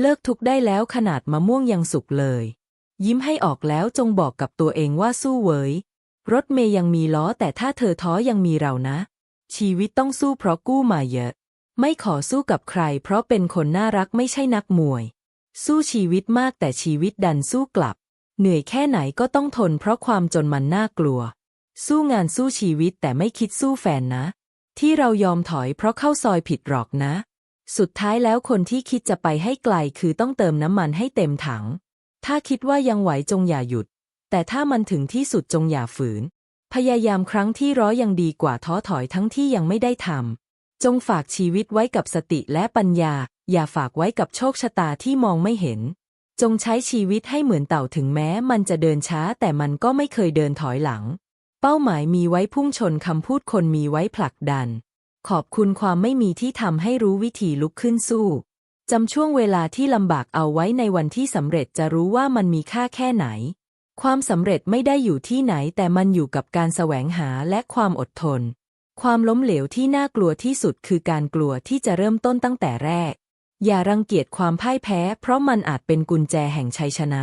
เลิกทุกได้แล้วขนาดมะม่วงยังสุกเลย ยิ้มให้ออกแล้วจงบอกกับตัวเองว่าสู้เว้ย รถเมย์ยังมีล้อแต่ถ้าเธอท้อยังมีเรานะ ชีวิตต้องสู้เพราะกู้มาเยอะ ไม่ขอสู้กับใคร เพราะเป็นคนน่ารักไม่ใช่นักมวย สู้ชีวิตมากแต่ชีวิตดันสู้กลับ เหนื่อยแค่ไหนก็ต้องทนเพราะความจนมันน่ากลัว สู้งานสู้ชีวิตแต่ไม่คิดสู้แฟนนะ ที่เรายอมถอยเพราะเข้าซอยผิดหรอกนะ สุดท้ายแล้วคนที่คิดจะไปให้ไกลคือต้องเติมน้ำมันให้เต็มถัง ถ้าคิดว่ายังไหวจงอย่าหยุด แต่ถ้ามันถึงที่สุดจงอย่าฝืน พยายามครั้งที่ร้อยยังดีกว่าท้อถอยทั้งที่ยังไม่ได้ทำ จงฝากชีวิตไว้กับสติและปัญญา อย่าฝากไว้กับโชคชะตาที่มองไม่เห็น จงใช้ชีวิตให้เหมือนเต่าถึงแม้ มันจะเดินช้าแต่มันก็ไม่เคยเดินถอยหลัง เป้าหมายมีไว้พุ่งชนคำพูดคนมีไว้ผลักดัน ขอบคุณความไม่มีที่ทำให้รู้วิธีลุกขึ้นสู้จำช่วงเวลาที่ลำบากเอาไว้ในวันที่สำเร็จจะรู้ว่ามันมีค่าแค่ไหน ความสำเร็จไม่ได้อยู่ที่ไหนแต่มันอยู่กับการแสวงหาและความอดทน ความล้มเหลวที่น่ากลัวที่สุดคือการกลัวที่จะเริ่มต้นตั้งแต่แรก อย่ารังเกียจความพ่ายแพ้ เพราะมันอาจเป็นกุญแจแห่งชัยชนะ